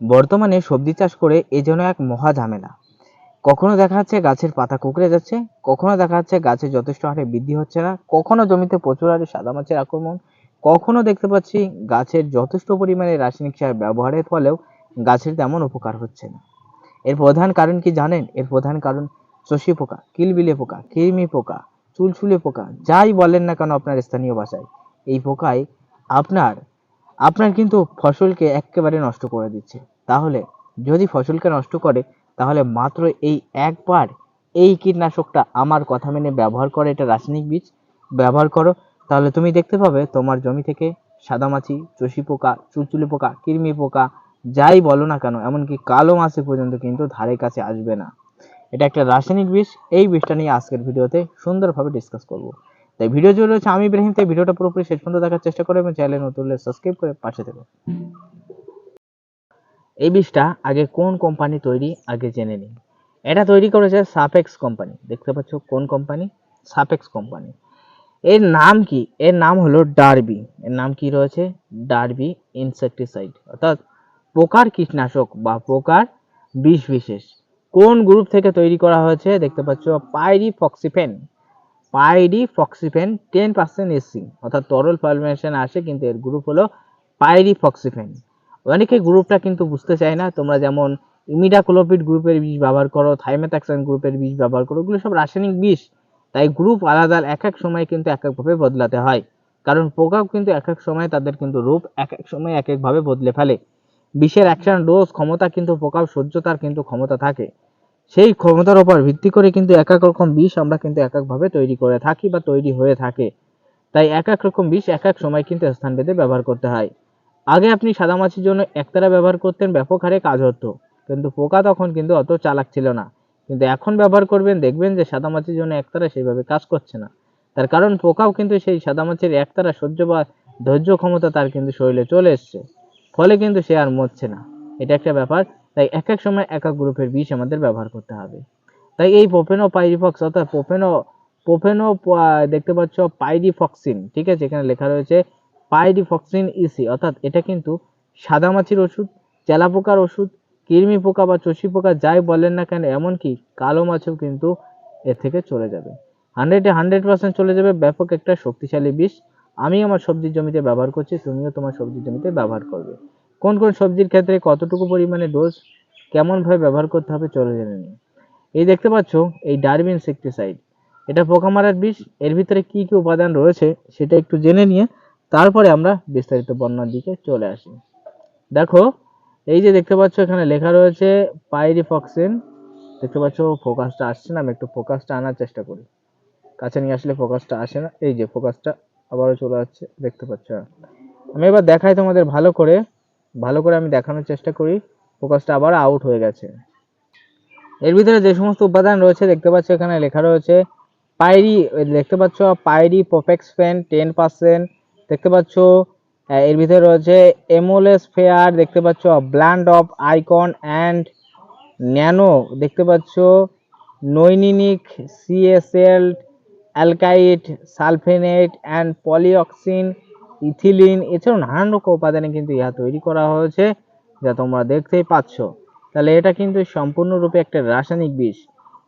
বর্তমানে সবজি চাষ করে এ যেন এক মহা ঝামেলা। কখনো দেখা যাচ্ছে গাছের পাতা কুকড়ে যাচ্ছে, কখনো দেখা যাচ্ছে গাছে যথেষ্ট হারে বৃদ্ধি হচ্ছে না, কখনো জমিতে প্রচুর হারে সাদা মাছের আক্রমণ, কখনো দেখতে পাচ্ছি গাছের যথেষ্ট পরিমাণে রাসায়নিক সার ব্যবহারের ফলেও গাছের তেমন উপকার হচ্ছে না। এর প্রধান কারণ কি জানেন? এর প্রধান কারণ শশী পোকা, কিলবিলে পোকা, কৃমি পোকা, চুলচুলে পোকা, যাই বলেন না কেন আপনার স্থানীয় ভাষায়, এই পোকায় আপনার আপনার কিন্তু ফসলকে একেবারে নষ্ট করে দিচ্ছে। তাহলে যদি ফসলকে নষ্ট করে, তাহলে মাত্র এই একবার এই কীটনাশকটা আমার কথা মেনে ব্যবহার করে এটা রাসায়নিক বীজ ব্যবহার করো। তাহলে তুমি দেখতে পাবে তোমার জমি থেকে সাদামাছি, চষি পোকা, চুলচুলি পোকা, কৃমি পোকা, যাই বলো না কেন, এমনকি কালো মাছি পর্যন্ত কিন্তু ধারে কাছে আসবে না। এটা একটা রাসায়নিক বিষ এই বিষটা নিয়ে আজকের ভিডিওতে সুন্দরভাবে ডিসকাস করব। তাই ভিডিও জুড়ে রয়েছে আমি ইব্রাহিম, তাই ভিডিওটা পুরোপুরি শেষ পর্যন্ত দেখার চেষ্টা করে এবং চ্যানেল নতুন সাবস্ক্রাইব করে পাশে থেকো। এই বীজটা আগে কোন কোম্পানি তৈরি, আগে জেনে নিন। এটা তৈরি করেছে সাপেক্স কোম্পানি দেখতে পাচ্ছ কোন কোম্পানি সাপেক্স কোম্পানি এর নাম কি? এর নাম হলো ডারবি। এর নাম কি রয়েছে? ডারবি ইনসেকটিসাইড অর্থাৎ পোকার কীটনাশক বা পোকার বিষ বিশেষ। কোন গ্রুপ থেকে তৈরি করা হয়েছে? দেখতে পাচ্ছ পাইরি পাইরি ফক্সিফেন, টেন পার্সেন্ট এসি। অর্থাৎ তরল ফরমেশন আসে, কিন্তু এর গ্রুপ হলো পাইরি ফক্সিফেন। অনেকে গ্রুপটা কিন্তু বুঝতে চায় না। তোমরা যেমন ইমিডাক্লোপিড গ্রুপের বীজ ব্যবহার করো থাইমেথাক্সান গ্রুপের বীজ ব্যবহার করো, ওগুলো সব রাসায়নিক বিষ তাই গ্রুপ আলাদা, এক এক সময় কিন্তু এক একভাবে বদলাতে হয়। কারণ পোকাও কিন্তু এক এক সময় তাদের কিন্তু রূপ এক এক সময় এক একভাবে বদলে ফেলে। বিষের অ্যাকশন ডোজ ক্ষমতা কিন্তু পোকাও সহ্যতার কিন্তু ক্ষমতা থাকে। সেই ক্ষমতার উপর ভিত্তি করে কিন্তু এক এক রকম বিষ আমরা কিন্তু এক একভাবে তৈরি করে থাকি বা তৈরি হয়ে থাকে। তাই এক এক রকম বিষ এক এক সময় কিন্তু স্থান ভেদে ব্যবহার করতে হয়। আগে আপনি সাদা মাছির জন্য একতারা ব্যবহার করতেন, ব্যাপক হারে কাজ হতো। কিন্তু পোকা তখন কিন্তু অত চালাক ছিল না। কিন্তু এখন ব্যবহার করবেন, দেখবেন যে সাদা মাছির জন্য একতারা সেইভাবে কাজ করছে না। তার কারণ পোকাও কিন্তু সেই সাদা মাছির একতারা সহ্য বা ধৈর্য ক্ষমতা তার কিন্তু শরীরে চলে এসছে। ফলে কিন্তু সে আর মরছে না। এটা একটা ব্যাপার। তাই এক এক সময় এক এক গ্রুপের বিষ আমাদের ব্যবহার করতে হবে। তাই এই পোপেনো পাইরিফক্স অর্থাৎ পোপেনো পোপেনো দেখতে পাচ্ছ পাইরিফক্সিন ঠিক আছে? এখানে লেখা রয়েছে পাইরিফক্সিন ইসি অর্থাৎ এটা কিন্তু সাদা মাছির ওষুধ চেলা পোকার ওষুধ, কৃমি পোকা বা চষি পোকা যাই বলেন না কেন, এমনকি কালো মাছও কিন্তু এর থেকে চলে যাবে। হান্ড্রেডে হান্ড্রেড পার্সেন্ট চলে যাবে, ব্যাপক একটা শক্তিশালী বিষ। আমি আমার সবজির জমিতে ব্যবহার করছি, তুমিও তোমার সবজির জমিতে ব্যবহার করবে। কোন কোন সবজির ক্ষেত্রে কতটুকু পরিমাণে ডোজ কেমনভাবে ব্যবহার করতে হবে চলে জেনে নিই। এই দেখতে পাচ্ছ, এই ডারবিন ইনসেকটিসাইড এটা পোকা মারার বিষ, এর ভিতরে কি কি উপাদান রয়েছে সেটা একটু জেনে নিয়ে তারপরে আমরা বিস্তারিত বর্ণনার দিকে চলে আসি। দেখো, এই যে দেখতে পাচ্ছ, এখানে লেখা রয়েছে পাইরিফক্সিন দেখতে পাচ্ছ ফোকাসটা আসছে না, আমি একটু ফোকাসটা আনার চেষ্টা করি। কাছে নিয়ে আসলে ফোকাসটা আসে না, এই যে ফোকাসটা আবারও চলে যাচ্ছে দেখতে পাচ্ছ। আমি এবার দেখাই তোমাদের ভালো করে ভালো করে আমি দেখানোর চেষ্টা করি। ফোকাসটা আবার আউট হয়ে গেছে। এর ভিতরে যে সমস্ত উপাদান রয়েছে, দেখতে পাচ্ছ এখানে লেখা রয়েছে পাইরি দেখতে পাচ্ছ পাইরি প্রোফেক্স ফ্যান টেন পার্সেন্ট দেখতে পাচ্ছ এর ভিতরে রয়েছে এমোলেস ফেয়ার দেখতে পাচ্ছ blend of icon and nano দেখতে পাচ্ছ নৈনিনিক সিএসএল অ্যালকাইট সালফেনেট অ্যান্ড পলিঅক্সিন ইথিলিন, এছাড়াও নানান রকম উপাদানে কিন্তু ইহা তৈরি করা হয়েছে, যা তোমরা দেখতেই পাচ্ছ। তাহলে এটা কিন্তু সম্পূর্ণরূপে একটা রাসায়নিক বিষ।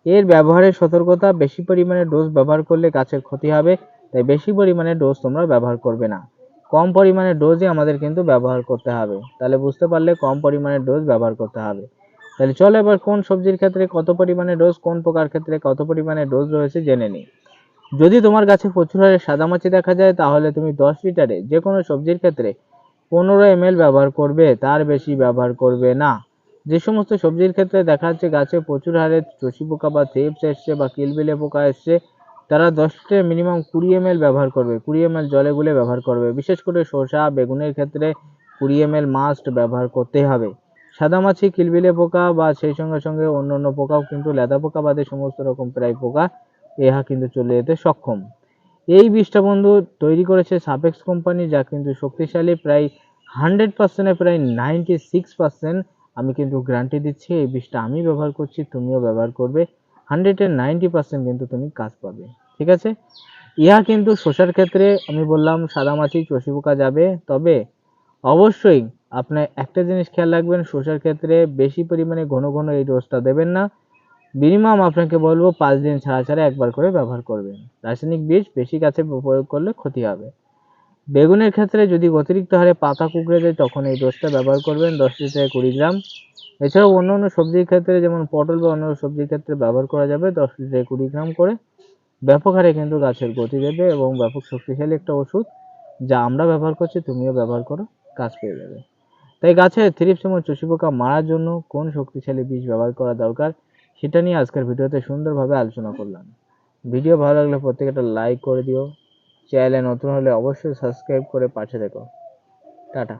এর ব্যবহারের সতর্কতা বেশি পরিমাণে ডোজ ব্যবহার করলে গাছের ক্ষতি হবে, তাই বেশি পরিমাণে ডোজ তোমরা ব্যবহার করবে না। কম পরিমাণে ডোজই আমাদের কিন্তু ব্যবহার করতে হবে। তাহলে বুঝতে পারলে কম পরিমাণে ডোজ ব্যবহার করতে হবে। তাহলে চলো এবার কোন সবজির ক্ষেত্রে কত পরিমাণে ডোজ, কোন প্রকার ক্ষেত্রে কত পরিমাণে ডোজ রয়েছে জেনে নিই। যদি তোমার গাছে প্রচুর হারে সাদামাছি দেখা যায়, তাহলে তুমি দশ লিটারে যে কোনো সবজির ক্ষেত্রে পনেরো এম ব্যবহার করবে, তার বেশি ব্যবহার করবে না। যে সমস্ত সবজির ক্ষেত্রে দেখা যাচ্ছে গাছে প্রচুর হারে চষি পোকা বা থেপস এসছে বা কিলবিলে পোকা এসছে, তারা দশটা মিনিমাম কুড়ি এম ব্যবহার করবে, কুড়ি এম জলে গুলে ব্যবহার করবে। বিশেষ করে শসা, বেগুনের ক্ষেত্রে কুড়ি এম মাস্ট ব্যবহার করতে হবে। সাদামাছি, কিলবিলে পোকা বা সেই সঙ্গে সঙ্গে অন্য অন্য পোকাও কিন্তু লেদা পোকা বাদে সমস্ত রকম প্রায় পোকা ইহা কিন্তু চলে যেতে সক্ষম। এই বিষটা বন্ধু তৈরি করেছে সাপেক্স কোম্পানি, যা কিন্তু শক্তিশালী, প্রায় হান্ড্রেড পার্সেন্টে প্রায় নাইনটি সিক্স পার্সেন্ট আমি কিন্তু গ্যারান্টি দিচ্ছি। এই বিষটা আমি ব্যবহার করছি, তুমিও ব্যবহার করবে। হান্ড্রেডের নাইনটি পার্সেন্ট কিন্তু তুমি কাজ পাবে। ঠিক আছে? ইহা কিন্তু শসার ক্ষেত্রে আমি বললাম, সাদামাছি চষি পোকা যাবে। তবে অবশ্যই আপনার একটা জিনিস খেয়াল রাখবেন শসার ক্ষেত্রে বেশি পরিমাণে ঘন ঘন এই ডোজটা দেবেন না। মিনিমাম আপনাকে বলব পাঁচ দিন ছাড়া ছাড়া একবার করে ব্যবহার করবেন। রাসায়নিক বীজ বেশি গাছে প্রয়োগ করলে ক্ষতি হবে। বেগুনের ক্ষেত্রে যদি অতিরিক্ত হারে পাতা কুকড়ে যায়, তখন এই ডোজটা ব্যবহার করবেন দশ থেকে কুড়ি গ্রাম। এছাড়াও অন্য অন্য সবজির ক্ষেত্রে, যেমন পটল বা অন্য সবজির ক্ষেত্রে ব্যবহার করা যাবে দশ থেকে কুড়ি গ্রাম করে। ব্যাপক হারে কিন্তু গাছের গতি দেবে এবং ব্যাপক শক্তিশালী একটা ওষুধ যা আমরা ব্যবহার করছি, তুমিও ব্যবহার করো কাজ পেয়ে যাবে। তাই গাছে থ্রিপস এবং চষি পোকা মারার জন্য কোন শক্তিশালী বীজ ব্যবহার করা দরকার? সেটা নিয়ে আজকের ভিডিওতে সুন্দরভাবে আলোচনা করলাম। ভিডিও ভালো লাগলে প্রত্যেকটা লাইক করে দিও। চ্যানেলে নতুন হলে অবশ্যই সাবস্ক্রাইব করে পাশে দেখো টাটা।